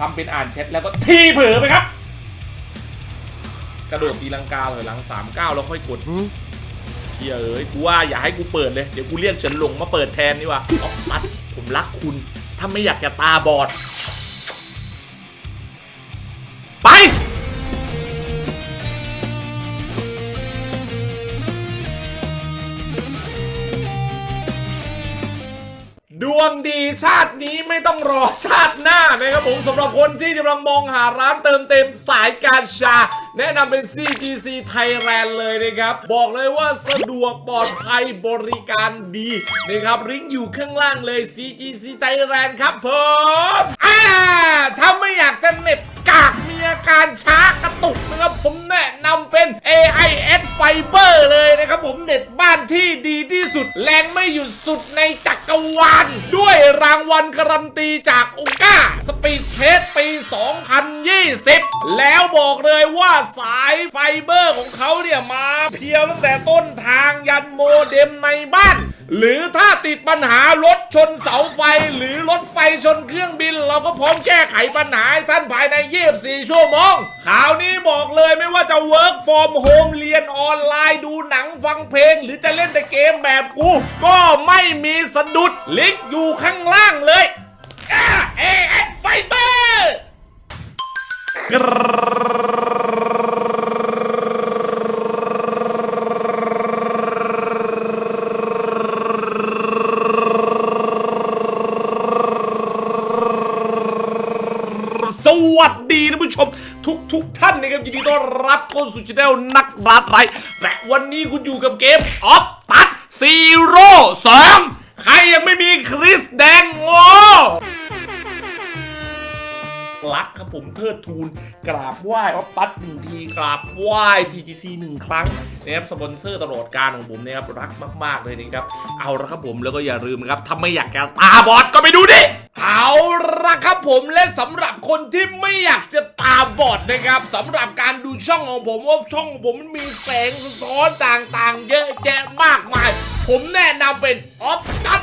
ทำเป็นอ่านแชทแล้วก็ทีเผลอไปครับ กระโดดตีลังกาเลยหลังสามเก้าแล้วค่อยกดเฮียเอ้ยกูว่าอย่าให้กูเปิดเลย เดี๋ยวกูเรียกเฉินหลงมาเปิดแทนดีกว่าออกปัดผมรักคุณ ถ้าไม่อยากจะตาบอด วงดีชาตินี้ไม่ต้องรอชาติหน้านะครับผมสำหรับคนที่กำลังมองหาร้านเติมเต็มสายการชา แนะนำเป็น CGC Thailand เลยนะครับ บอกเลยว่าสะดวกปลอดภัยบริการดีนะครับริงก์อยู่ข้างล่างเลย CGC Thailand ครับผมอ่าถ้าไม่อยากจะเน็บ กากมีอาการช้ากระตุกนะครับผมแนะนำเป็น AIS Fiber เลยนะครับผมเน็ตบ้านที่ดีที่สุด แรงไม่หยุดสุดในจักรวาลด้วยรางวัลการันตีจากองก้าสปีดเทสปี 2020 แล้วบอกเลยว่าสายไฟเบอร์ของเขาเนี่ยมาเพียวตั้งแต่ต้นทางยันโมเด็มในบ้าน หรือถ้าติดปัญหารถชนเสาไฟ หรือรถไฟชนเครื่องบิน เราก็พร้อมแก้ไขปัญหาให้ท่านภายใน 24 ชั่วโมงข่าวนี้บอกเลยไม่ว่าจะ work from home เรียนออนไลน์ดูหนังฟังเพลง หรือจะเล่นแต่เกมแบบกู ก็ไม่มีสะดุดลิงก์อยู่ข้างล่างเลยเอ่า AS Fiber ส วัสดีท่านผู้ชม ทุกทุกท่านนะครับยินดีต้อนรับเข้าสู่ช anel นักรัดไรและวันนี้คุณอยู่กับเกมออฟตัดซีโร่สองใครยังไม่มีคริสแดงโง่รักครับผมเทิดทูน กราบไหว้ออฟตัดหนึ่งทีกราบไหว้ CGC หนึ่งครั้ง นะครับสปอนเซอร์ตลอดการของผมนะครับรักมาก ๆ เลยนะครับเอาละครับผมแล้วก็อย่าลืมครับถ้าไม่อยากจะตาบอดก็ไปดูดิเอาละครับผมและสำหรับคนที่ไม่อยากจะตาบอดนะครับสำหรับการดูช่องของผมว่าช่องของผมมันมีแสงสะท้อนต่างๆ เยอะแยะมากมาย ผมแนะนำเป็นออฟตัส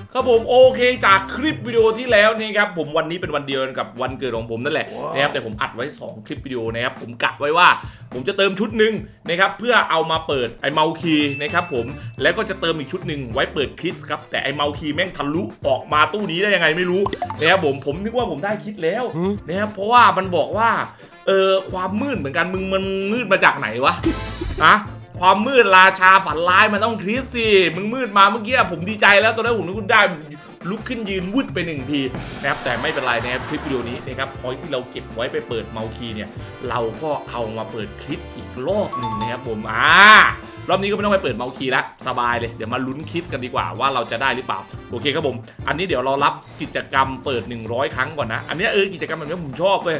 ครับผมโอเคจากคลิปวิดีโอที่แล้วนี่ครับผมวันนี้เป็นวันเดียวกันกับวันเกิดของผมนั่นแหละนะครับแต่ผมอัดไว้ 2 คลิปวิดีโอนะครับผมกะไว้ว่า ผมจะเติมชุดหนึ่งนะครับเพื่อเอามาเปิดไอเมาคีนะครับผมแล้วก็จะเติมอีกชุดหนึ่งไว้เปิดคิดครับแต่ไอเมาคีแม่งทะลุออกมาตู้นี้ได้ยังไงไม่รู้นะครับผมผมนึกว่าผมได้คิดแล้วนะครับเพราะว่ามันบอกว่าเออความมืดเหมือนกันมึงมันมืดมาจากไหนวะอะ ความมืดราชาฝันร้ายมันต้องคริสสิมึงมืดมาเมื่อกี้ผมดีใจแล้วตอนนั้นผมนึกคุณได้ลุกขึ้นยืนวืดไปหนึ่งทีนะครับแต่ไม่เป็นไรนะครับคลิปวิดีโอนี้นะครับพอยที่เราเก็บไว้ไปเปิดเมาคีเนี่ย เราก็เอามาเปิดคลิปอีกรอบหนึ่งนะครับผมอ่ารอบนี้ก็ไม่ต้องไปเปิดเมาคีละสบายเลยเดี๋ยวมาลุ้นคิดกันดีกว่าว่าเราจะได้หรือเปล่าโอเคครับผม อันนี้เดี๋ยวเรารับกิจกรรมเปิด 100 ครั้งก่อนนะ อันนี้เออกิจกรรมแบบนี้ผมชอบเลย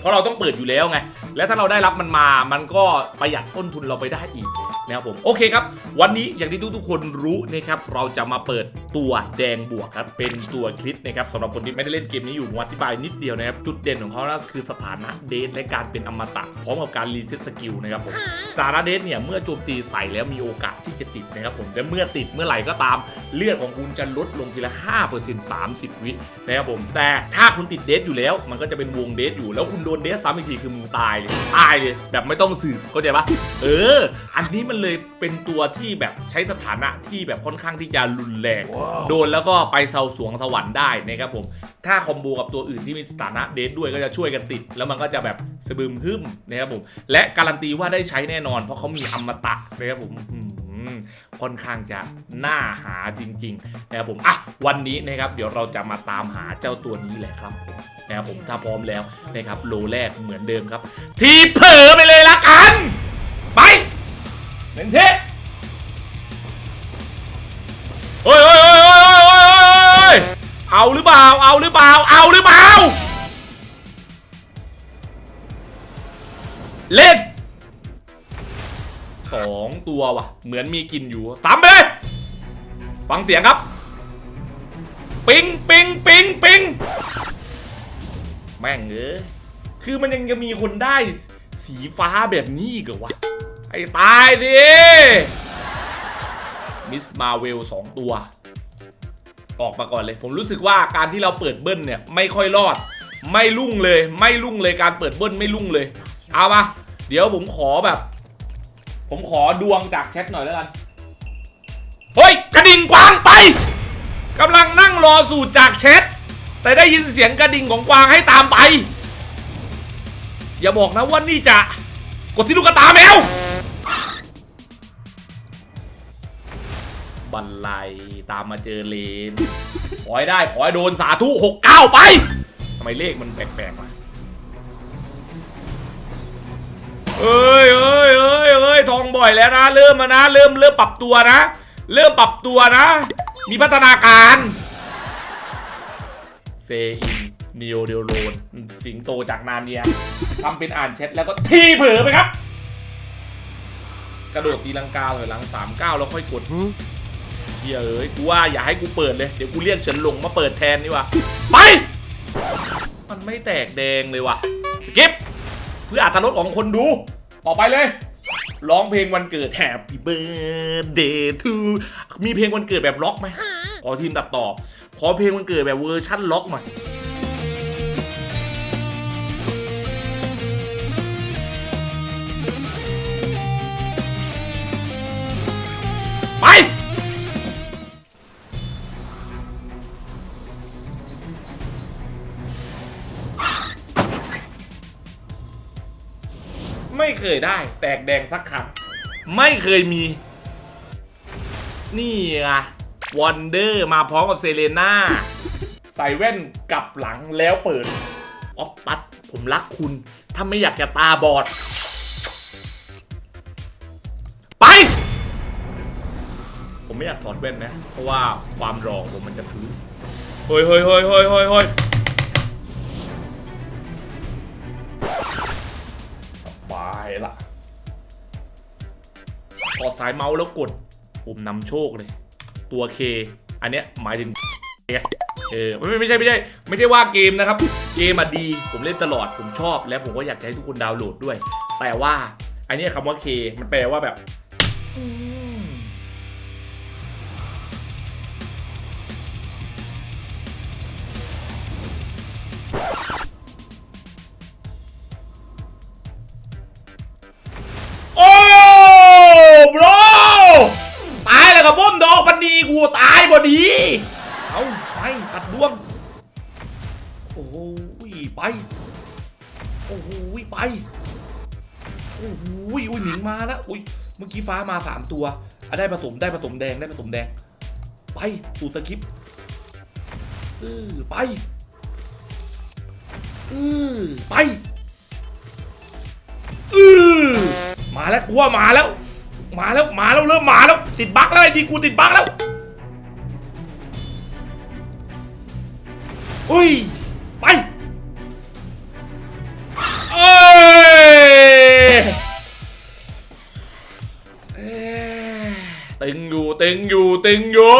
เพราะเราต้องเปิดอยู่แล้วไง และถ้าเราได้รับมันมา มันก็ประหยัดต้นทุนเราไปได้อีกนะครับผม โอเคครับ วันนี้อย่างที่ทุกๆคนรู้นะครับ เราจะมาเปิดตัวแดงบวกครับ เป็นตัวคลิปนะครับสำหรับคนที่ไม่ได้เล่นเกมนี้อยู่ผมอธิบายนิดเดียวนะครับ จุดเด่นของเขานะคือสถานะเดทและการเป็นอมตะพร้อมกับการรีเซ็ตสกิลนะครับผม สถานะเดทเนี่ยเมื่อโจมตีใส่แล้วมีโอกาสที่จะติดนะครับผมแต่เมื่อติดเมื่อไหร่ก็ตามเลือดของคุณจะลดลงทีละ 5% 30 วินะครับผม แต่ถ้าคุณติดเดทอยู่แล้ว มันก็จะเป็นวงเดทอยู่แล้วคุณโดนเดทซ้ำอีกทีคือมึงตายเลยตายเลยแบบไม่ต้องสืบเข้าใจปะเออ อันนี้มันเลยเป็นตัวที่แบบใช้สถานะที่แบบค่อนข้างที่จะรุนแรงโดนแล้วก็ไปเซาสวงสวรรค์ได้นะครับผมถ้าคอมโบกับตัวอื่นที่มีสถานะเดทด้วยก็จะช่วยกันติด แล้วมันก็จะแบบสะบึมหึมนะครับผมและการันตีว่าได้ใช้แน่นอน เพราะเขามีอมตะนะครับผมอื้อหือ ค่อนข้างจะน่าหาจริงๆนะครับผมอะวันนี้นะครับเดี๋ยวเราจะมาตามหาเจ้าตัวนี้แหละครับนะครับผมถ้าพร้อมแล้วนะครับโลแรกเหมือนเดิมครับ ทีเผลอไปเลยละกัน ไปเน้นเทเฮ้ยเฮ้ยเฮ้ยเฮ้ยเฮ้ยเฮ้ยเอาหรือเปล่าเอาหรือเปล่าเอาหรือเปล่าเล่น สองตัวว่ะ เหมือนมีกลิ่นอยู่ตามไปเลยฟังเสียงครับ ปิงปิงปิงปิงแม่งเอ้ยคือมันยังจะมีคนได้สีฟ้าแบบนี้อีกเหรอวะ ไอ้ตายสิมิสมาเวลสองตัว ออกมาก่อนเลย ผมรู้สึกว่าการที่เราเปิดเบิ้ลเนี่ย ไม่ค่อยรอด ไม่รุ่งเลย ไม่รุ่งเลยการเปิดเบิ้ลไม่รุ่งเลย เอามาเดี๋ยวผมขอแบบ ผมขอดวงจากแชทหน่อยแล้วกัน เฮ้ย กระดิ่งกวางไปกำลังนั่งรอสูตรจากแชท แต่ได้ยินเสียงกระดิ่งของกวางให้ตามไป อย่าบอกนะว่านี่จะ กดที่ลูกตาแมว บันไลตามมาเจอเลน ขอให้ได้ ขอให้โดนสาธุหกเก้าไป ทำไมเลขมันแปลกๆวะ ยเอ้ยทองบ่อยแล้วนะ เริ่มมานะ เริ่มเริ่มปรับตัวนะ เริ่มปรับตัวนะ มีพัฒนาการเซอินนิโอเดลโลนสิงโตจากนาเนียทำเป็นอ่านแชทแล้วก็ทีเผลอไปครับ กระโดดตีลังกาถอยหลังสามเก้าแล้วค่อยกดเฮียเอ้ยกูว่าอย่าให้กูเปิดเลย เดี๋ยวกูเรียกเฉินหลงมาเปิดแทนนี่วะไป มันไม่แตกแดงเลยว่ะกิฟเพื่ออัตรสของคนดู ต่อไปเลย ร้องเพลงวันเกิด Happy Birthday to มีเพลงวันเกิดแบบล็อกไหมขอทีมตัดต่อ ขอเพลงวันเกิดแบบเวอร์ชั่นล็อกหน่อย เคยได้ แตกแดงสักครั้งไม่เคยมี นี่ไงวันเดอร์มาพร้อมกับเซเลน่าใส่แว่นกลับหลังแล้วเปิดออฟปัดผมรักคุณ ถ้าไม่อยากจะตาบอด ไป ผมไม่อยากถอดแว่นนะ เพราะว่าความรอของผมมันจะพื้นเฮ้ยเฮ้ยเฮ้ยเฮ้ยเฮ้ย อดสายเมาส์แล้วกดปุ่มนำโชคเลย ตัว K อันเนี้ยหมายถึงไงเออไม่ไม่ไม่ใช่ไม่ใช่ ไม่ใช่ว่าเกมนะครับ เกมอะดีผมเล่นตลอดผมชอบ และผมก็อยากให้ทุกคนดาวน์โหลดด้วย แต่ว่าอันนี้คำว่า K มันแปลว่าแบบ ตีเอาไปตัดดวง โอ้โหไป โอ้โหไป โอ้โหอุ้ยหนิงมาแล้วอุ้ยเมื่อกี้ฟ้ามาสามตัวอะได้ผสมได้ผสมแดงได้ผสมแดง ไปสู่สคริปเออไปเออไปเออมาแล้วกูว่ามาแล้ว มาแล้วมาแล้วเริ่มมาแล้วติดบั๊กแล้วไอ้ดีกูติดบั๊กแล้ว อุ้ย ไปเอ้ยเอ้ยตึงอยู่ตึงอยู่ตึงอยู่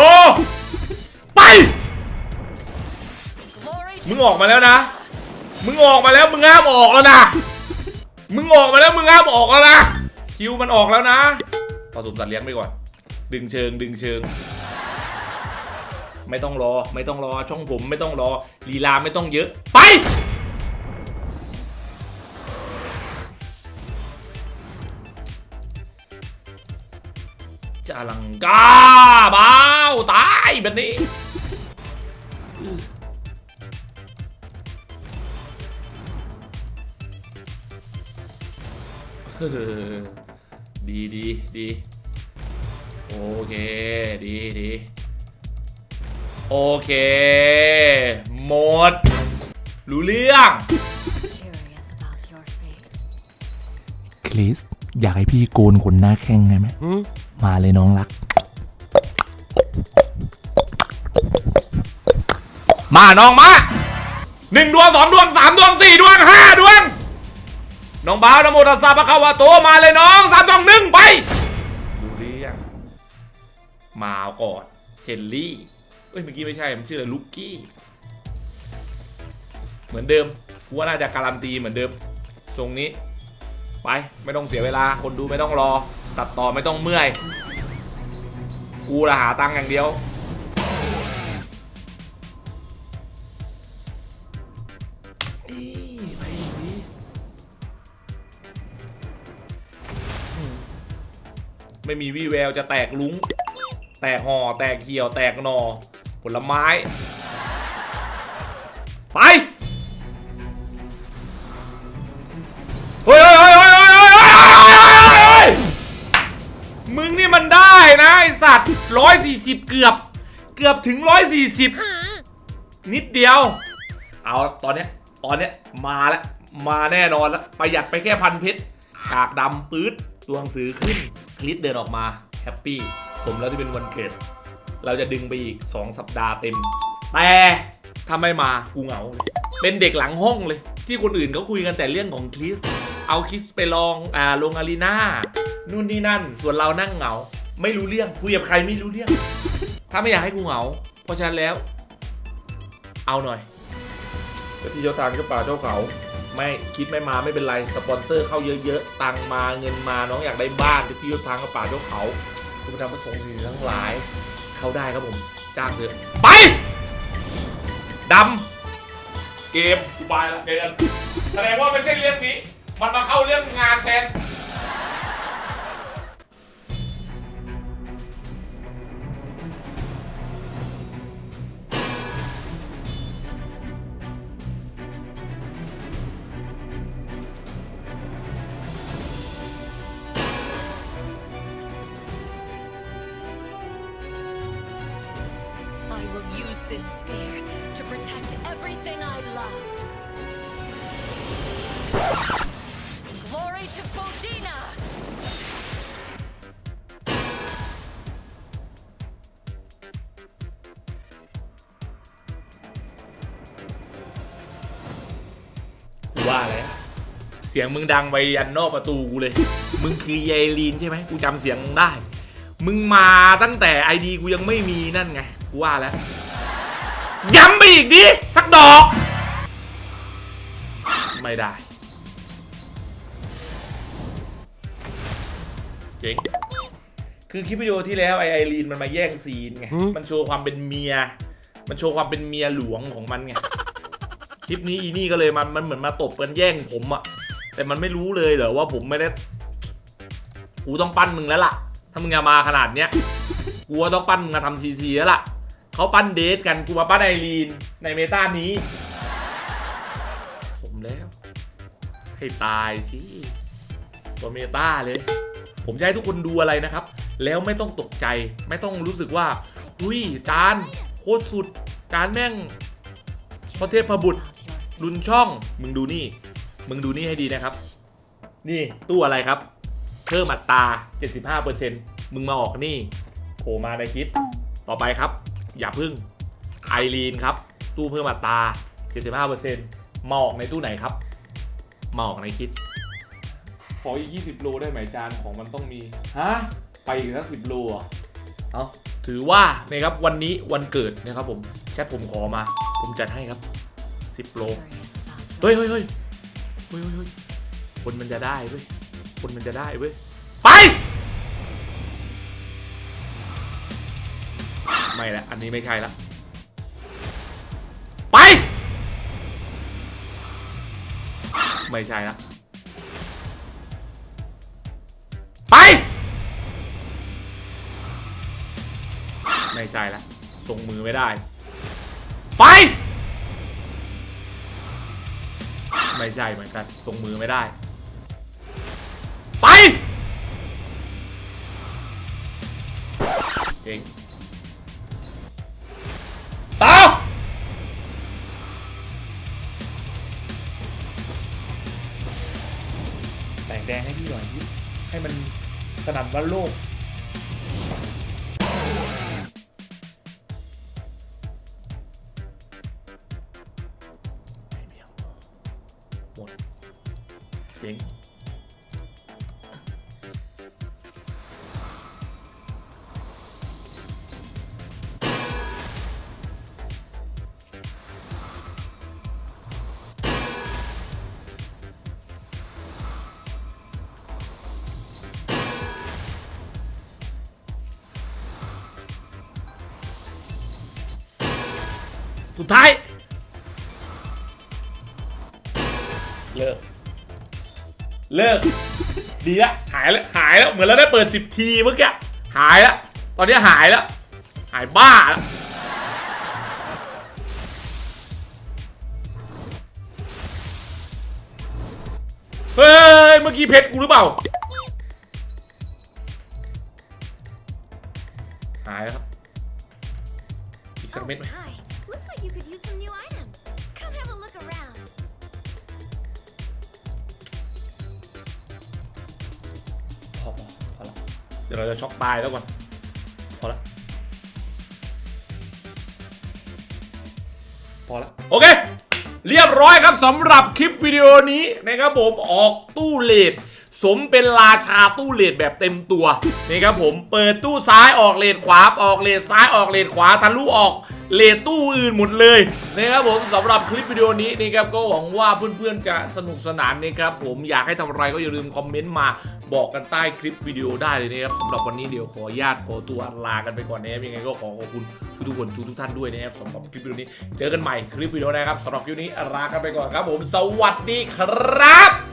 ไป มึงออกมาแล้วนะ มึงออกมาแล้วมึงห้ามออกแล้วนะ มึงออกมาแล้วมึงห้ามออกแล้วนะ คิวมันออกแล้วนะผสมสัตว์เลี้ยงไปก่อน ดึงเชิงดึงเชิง ไม่ต้องรอ ไม่ต้องรอ ช่องผมไม่ต้องรอ ลีลาไม่ต้องเยอะ ไป จะลังกาบ้าวตายแบบนี้ดีดีดีโอเค ดีดี โอเค หมด รู้เรื่อง Curious about your fate. คริส อยากให้พี่โกนขนหน้าแข้งไงไหม มาเลยน้องรัก มาน้องมาหนึ่งดวงสองดวงสามดวงสี่ดวงห้าดวง น้องบ้าวนโมตัสสะปะคะวะโตมาเลยน้องสามสองหนึ่งไปมาเอาก่อนเฮนรี่ เอ้ยเมื่อกี้ไม่ใช่ มันชื่ออะไรลุกกี้ เหมือนเดิมกูว่าน่าจะการันตีเหมือนเดิม ทรงนี้ ไป ไม่ต้องเสียเวลา คนดูไม่ต้องรอ ตัดต่อไม่ต้องเมื่อย กูละหาตังค์อย่างเดียว ไม่มีวี่แววจะแตกลุ้ง แตกห่อ แตกเหี่ยว แตกหนอ ผลไม้ ไป เฮ้ยเฮ้ยเฮ้ยเฮ้ยเฮ้ยเฮ้ยมึงนี่มันได้นะไอสัตว์ร้อยสี่สิบเกือบ เกือบถึงร้อยสี่สิบนิดเดียว เอาตอนเนี้ย ตอนเนี้ย มาแล้ว มาแน่นอนแล้ว ประหยัดไปแค่พันเพชรฉากดำปื๊ดตัวหนังสือขึ้น คลิปเดินออกมา แฮปปี้ สมแล้วที่เป็นวันเกิด เราจะดึงไปอีก 2 สัปดาห์เต็ม แต่ถ้าไม่มากูเหงาเลยเป็นเด็กหลังห้องเลย ที่คนอื่นเขาคุยกันแต่เรื่องของคริส เอาคริสไปลองอ่าลงอารีนานู่นนี่นั่น ส่วนเรานั่งเหงา ไม่รู้เรื่องคุยกับใครไม่รู้เรื่อง ถ้าไม่อยากให้กูเหงา เพราะฉะนั้นแล้ว เอาหน่อยก็ที่เจ้าทางเจ้าป่าเจ้าเขา ไม่คิดไม่มาไม่เป็นไรสปอนเซอร์เข้าเยอะๆตังมาเงินมาน้องอยากได้บ้านที่เจ้าทางเจ้าป่าเจ้าเขาคุณธรรมประสงค์ทั้งหลาย เข้าได้ครับผมจ้างเถอะไปดำเกมกูไปละเกมแสดงว่าไม่ใช่เรื่องนี้ มันมาเข้าเรื่องงานแทน spear to protect everything I love. Glory to Fodina! กูว่าแล้วเสียงมึงดังไปยันนอกประตูกูเลย มึงคือยายลีนใช่ไหมกูจำเสียงมึงได้ มึงมาตั้งแต่ไอดีกูยังไม่มีนั่นไง กูว่าแล้ว ย้ำไปอีกดิ สักดอก ไม่ได้ เจ๋งคือคลิปวิดีโอที่แล้วไอไอรีนมันมาแย่งซีนไง มันโชว์ความเป็นเมีย มันโชว์ความเป็นเมียหลวงของมันไง คลิปนี้อีนี่ก็เลยมันมันเหมือนมาตบกันแย่งผมอะแต่มันไม่รู้เลยเหรอว่าผมไม่ได้ กูต้องปั้นมึงแล้วล่ะ ถ้ามึงจะมาขนาดเนี้ย กูว่าต้องปั้นมึงมาทำซีซีแล้วล่ะ เขาปั้นเดทกันกูมาปั้นไอรีนในเมตานี้สมแล้ว ให้ตายสิตัวเมตาเลย ผมจะให้ทุกคนดูอะไรนะครับ แล้วไม่ต้องตกใจไม่ต้องรู้สึกว่าอุ้ยจานโคตรสุดจานแม่งพระเทพบุตร About your fate. ลุนช่อง มึงดูนี่ มึงดูนี่ให้ดีนะครับ นี่ตู้อะไรครับ เพิ่มอัตรา75%มึงมาออกนี่โผล่มาในคิด ต่อไปครับ อย่าพึ่งไอรีนครับ ตู้เพิ่มอัตรา75%มาออกในตู้ไหนครับมาออกในคิด ขออีก 20 โลได้ไหมจานของมันต้องมี ฮะ ไปอีกสักสิบโลเหรอะเอาถือว่านะครับวันนี้วันเกิดนะครับผมแชทผมขอมา ผมจัดให้ครับ 10 โล Curious about your เฮ้ยเฮ้ยเฮ้ยเฮ้ยเฮ้ยเฮ้ยคนมันจะได้เว้ยคนมันจะได้เว้ย ไป ไม่ละอันนี้ไม่ใช่ละไป ไม่ใช่ละไป ไม่ใช่ละส่งมือไม่ได้ ไป ไม่ใช่เหมือนกันส่งมือไม่ได้ ไปเจ๋ง แดงให้พี่หน่อยให้มันสนั่นวันโลก สุดท้าย เลิก เลิก ดีละ หายแล้ว หายแล้ว เหมือนเราได้เปิดสิบทีเมื่อกี้ หายแล้ว ตอนนี้หายแล้ว หายบ้าแล้วเฮ้ย เมื่อกี้เพชรกูหรือเปล่า หายแล้วครับ อีกสักเม็ดไหม like you could use some new items. Come have a look around. พอพอพอละเดี๋ยวเราจะช็อกตายแล้วก่อนพอละพอละโอเค เรียบร้อยครับสำหรับคลิปวิดีโอนี้นะครับผมออกตู้เลดสมเป็นราชาตู้เลดแบบเต็มตัวนะครับผมเปิดตู้ซ้ายออกเลดขวาออกเลดซ้ายออกเลดขวาทะลุออก เลตู้อื่นหมดเลยนะครับผมสำหรับคลิปวิดีโอนี้นะครับก็หวังว่าเพื่อนๆจะสนุกสนานนะครับผมอยากให้ทำอะไรก็อย่าลืมคอมเมนต์มาบอกกันใต้คลิปวิดีโอได้เลยนะครับสำหรับวันนี้เดี๋ยวขอญาตขอตัวลากันไปก่อนนะครับยังไงก็ขอขอบคุณทุกๆคนทุกๆท่านด้วยนะครับสำหรับคลิปวิดีโอนี้ เจอกันใหม่คลิปวิดีโอนะครับสำหรับคลิปนี้ลากันไปก่อนครับ ผมสวัสดีครับ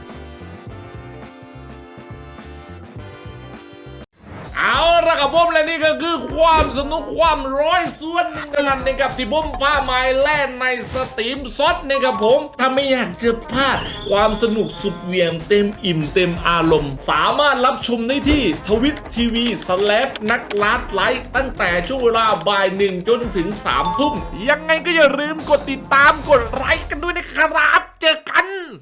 ับผมและนี่ก็คือความสนุกความร้อยส่วนนึ่นนนะครับที่ผมพาไม้แล่นในสตรีมซดนะครับผมถ้าไม่อยากจะพลาดความสนุกสุดเหวียงเต็มอิ่มเต็มอารมณ์ สามารถรับชมได้ที่ทวิตทีวีสแลปนักลัดไลฟ์ตั้งแต่ช่วงเวลาบ่ายหนึ่งจนถึง3ามทุ่มยังไงก็อย่าลืมกดติดตามกดไลค์กันด้วยนะครับ เจอกัน